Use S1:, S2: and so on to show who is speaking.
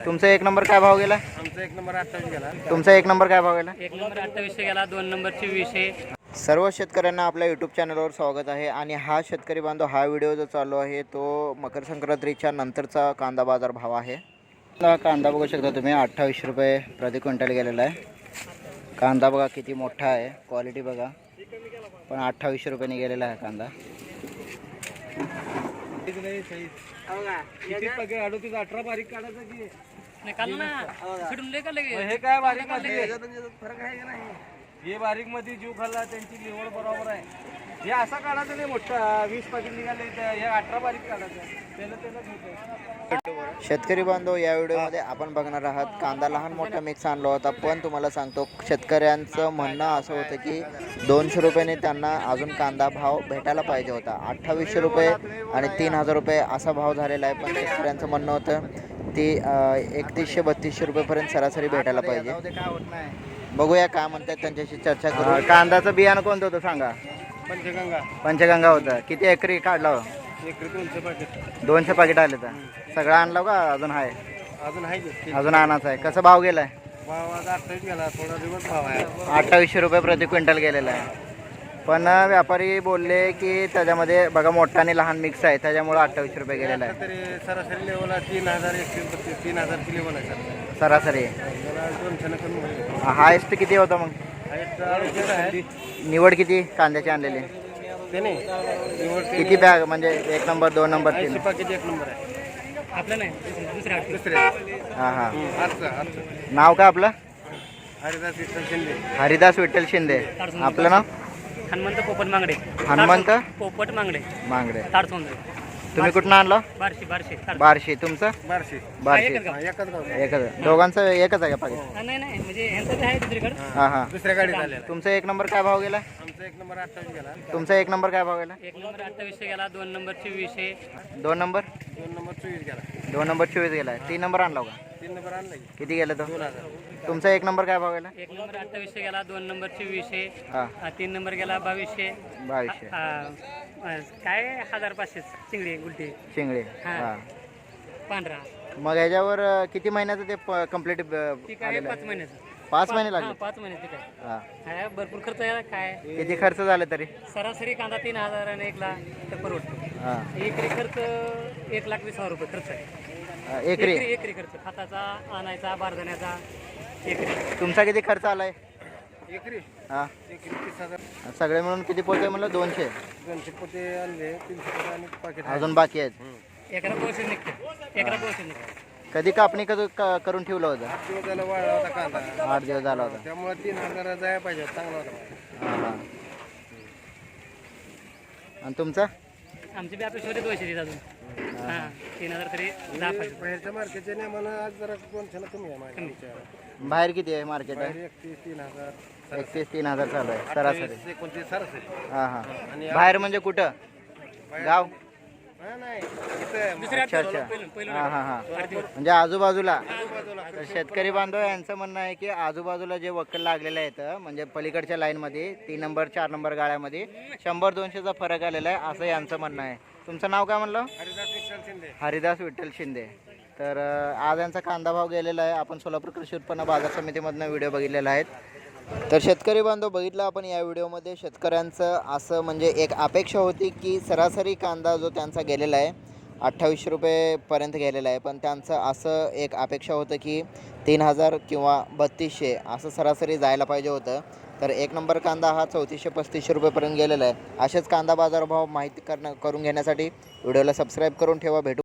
S1: तुमचा एक नंबर काय भाव गेला?
S2: आमचा एक नंबर अठ्ठावीस गेला.
S1: तुमचा एक नंबर काय भाव गेला?
S3: एक नंबर अठ्ठावीसशे गेला दोन नंबरची वीसशे
S1: सर्व शेतकऱ्यांना आपल्या यूट्यूब चॅनलवर स्वागत आहे आणि हा शेतकरी बांधव हा व्हिडिओ जो चालू आहे तो मकर संक्रांतीच्या नंतरचा कांदा बाजार भाव आहे. हा कांदा बघू शकता तुम्ही अठ्ठावीसशे रुपये प्रति क्विंटल गेलेला आहे. कांदा बघा किती मोठा आहे क्वालिटी बघा. पण अठ्ठावीसशे रुपयाने गेलेला आहे कांदा.
S2: अठरा बारीक काढायचं की? हे काय बारीकमध्ये? फरक आहे का नाही? हे बारीकमध्ये जीव खाल्ला त्यांची निवड बरोबर आहे. हे असा काढायचं नाही मोठा वीस पाकिट निघाले हे अठरा बारीक काढायचं. त्याला त्याला होतं
S1: शेतकरी बांधव या व्हिडिओमध्ये आपण बघणार आहात कांदा लहान मोठा मिक्स आणला होता पण तुम्हाला सांगतो शेतकऱ्यांचं म्हणणं असं होतं की दोनशे रुपयाने त्यांना अजून कांदा भाव भेटायला पाहिजे होता. अठ्ठावीसशे रुपये आणि तीन हजार रुपये असा भाव झालेला आहे पण शेतकऱ्यांचं म्हणणं होतं ती एकतीसशे बत्तीसशे रुपयेपर्यंत सरासरी भेटायला पाहिजे. बघूया काय म्हणतात त्यांच्याशी चर्चा करू. कांद्याचं बियाणं कोणतं होतं सांगा?
S2: पंचगंगा.
S1: पंचगंगा होतं. किती एकरी काढला हो?
S2: एकरी दोनशे पाकिट.
S1: दोनशे पाकिट आले तर. सगळं आणलं का अजून आहे?
S2: अजून आहे?
S1: अजून आणायचं आहे. कसं भाव गेलाय?
S2: भाव आता अठ्ठावीस गेला थोडा दिवस भाव आहे.
S1: अठ्ठावीसशे रुपये प्रति क्विंटल गेलेला आहे. पण व्यापारी बोलले की त्याच्यामध्ये बघा मोठा आणि लहान मिक्स आहे त्याच्यामुळे अठ्ठावीसशे रुपये गेलेला आहे.
S2: तरी सरासरी लेवल तीन हजार एकशे बत्तीस तीन हजारची लेवल आहे सर.
S1: सरासरी.
S2: जरा दोनशे कमी होईल.
S1: हायस्ट किती होता मग?
S2: हाईट अडीचशे आहे.
S1: निवड किती कांद्याची आणलेली?
S2: ते नाही.
S1: किती बॅग म्हणजे एक नंबर दोन नंबर तीन?
S2: ऐंशी पाकिट एक नंबर आहे.
S3: आपलं नाही दुसऱ्या हाती.
S2: दुसरे
S1: हां हां.
S2: अर्थ अर्थ
S1: नाव काय आपलं?
S2: हरिदास विठ्ठल शिंदे.
S1: हरिदास विठ्ठल शिंदे. आपलं नाव?
S3: हनुमंत पोपट मांगडे.
S1: हनुमंत?
S3: पोपट मांगडे.
S1: मांगडे.
S3: ताडसोंदे
S1: तुम्ही कुठनं आणलं?
S3: बारशे बारशे
S1: बारशी. तुमचं?
S2: बारशे.
S1: बारशी.
S3: एकच
S1: दोघांचं एकच आहे का पाकिट
S3: हा, नाही नाही. म्हणजे आहे दुसरीकडे.
S1: हां हां.
S2: दुसऱ्या गाडीत आलेला. आहे.
S1: तुमचा एक नंबर काय भाव गेला?
S2: आमचा एक नंबर अठ्ठावीस गेला.
S1: तुमचा एक नंबर काय भाव गेला?
S3: एक नंबर अठ्ठावीसशे गेला दोन नंबरची वीसशे.
S1: दोन नंबर?
S2: दोन नंबर चोवीस गेला.
S1: दोन नंबर चोवीस गेला. तीन नंबर आणला का
S2: तीन नंबर आणला की.
S1: किती गेला तो?
S2: दोन हजार.
S1: तुमचा एक नंबर काय भाव गेला?
S3: एक नंबर अठ्ठावीसशे गेला दोन नंबरची वीसशे.
S1: हा.
S3: हा, तीन नंबर गेला बावीसशे.
S1: बावीसशे.
S3: काय हजार पाचशे चिंगडी गुलटी.
S1: शिंगडे
S3: हा.
S1: हा.
S3: पांढरा.
S1: मग ह्याच्यावर अं, किती महिन्याचं ते
S3: कंप्लीट आहे पाच महिन्याचं.
S1: पाच महिने
S3: हा
S1: लागले
S3: पाच महिने आहे
S1: हा.
S3: काय भरपूर खर्च आहे काय?
S1: किती खर्च झाले तरी?
S3: सरासरी कांदा तीन हजार आणि एक लाख तर परवडतो.
S1: हा.
S3: एकरी खर्च एक लाख वीस हजार रुपये खर्च आहे.
S1: एकरी.
S3: एकरी एकरी खर्च. खताचा आणायचा बारदाण्याचा एकरी.
S1: तुमचा किती खर्च आलाय?
S2: एकरी.
S1: हा.
S2: एकरी तीस हजार.
S1: सगळे मिळून किती पोते म्हणलं? दोनशे.
S2: दोनशे पोते आणले तीनशे पोते आणि पाकिट
S1: अजून बाकी आहेत.
S3: एकरा पोषण निघते. एकरा पोषण निघते.
S1: कधी कापणी कधी क- करून ठेवलं होतं?
S2: आठ दिवस झाला वाळला होता कांदा.
S1: आठ दिवस झाला होता.
S2: त्यामुळे तीन हजार जायला पाहिजे होता, चांगला होता.
S1: हा. हा आणि तुमचा?
S3: आमची बी अपेक्षा होती दोनशे अजून. हां तीन हजार तरी दहा पाहिजे
S2: बाहेरच्या मार्केटच्या नियमानं आज जरा दोनशे कमी आहे माझ्या विचारात.
S1: बाहेर किती आहे मार्केट
S2: बाहेर एकतीस तीन हजार.
S1: एकतीस तीन हजार चालू आहे सरासरी.
S2: अठ्ठावीस, एकोणतीस सरासरी.
S1: हा हा.
S2: आणि
S1: बाहेर म्हणजे कुठं? गाव?
S2: हा, नाही. इथं
S3: दुसऱ्या
S1: अच्छा अच्छा. हा हा हा. म्हणजे आजूबाजूला?
S2: आजूबाजूला.
S1: तर शेतकरी बांधव यांचं म्हणणं आहे की आजूबाजूला जे वक्कल लागलेलं आहे म्हणजे पलीकडच्या लाईनमध्ये तीन नंबर चार नंबर गाळ्यामध्ये शंभर दोनशेचा फरक आलेला आहे असं यांचं म्हणणं आहे. तुमचं नाव काय म्हणलं?
S2: हरिदास विठ्ठल शिंदे.
S1: हरिदास विठ्ठल शिंदे. तर आज यांचा कांदा भाव गेलेला आहे. आपण सोलापूर कृषी उत्पन्न बाजार समितीमधनं व्हिडिओ बघितलेला आहे तर शेतकरी बांधव बघितलं आपण या व्हिडिओमध्ये शेतकऱ्यांचं असं म्हणजे एक अपेक्षा होती की सरासरी कांदा जो त्यांचा गेलेला आहे अठ्ठावीसशे रुपयेपर्यंत गेलेला आहे. पण त्यांचं असं एक अपेक्षा होतं की तीन हजार किंवा बत्तीसशे असं सरासरी जायला पाहिजे होतं. तर एक नंबर कांदा हा चौतीसशे पस्तीसशे रुपयेपर्यंत गेलेला आहे. असेच कांदा बाजारभाव माहिती करणं करून घेण्यासाठी व्हिडिओला सबस्क्राईब करून ठेवा. भेटू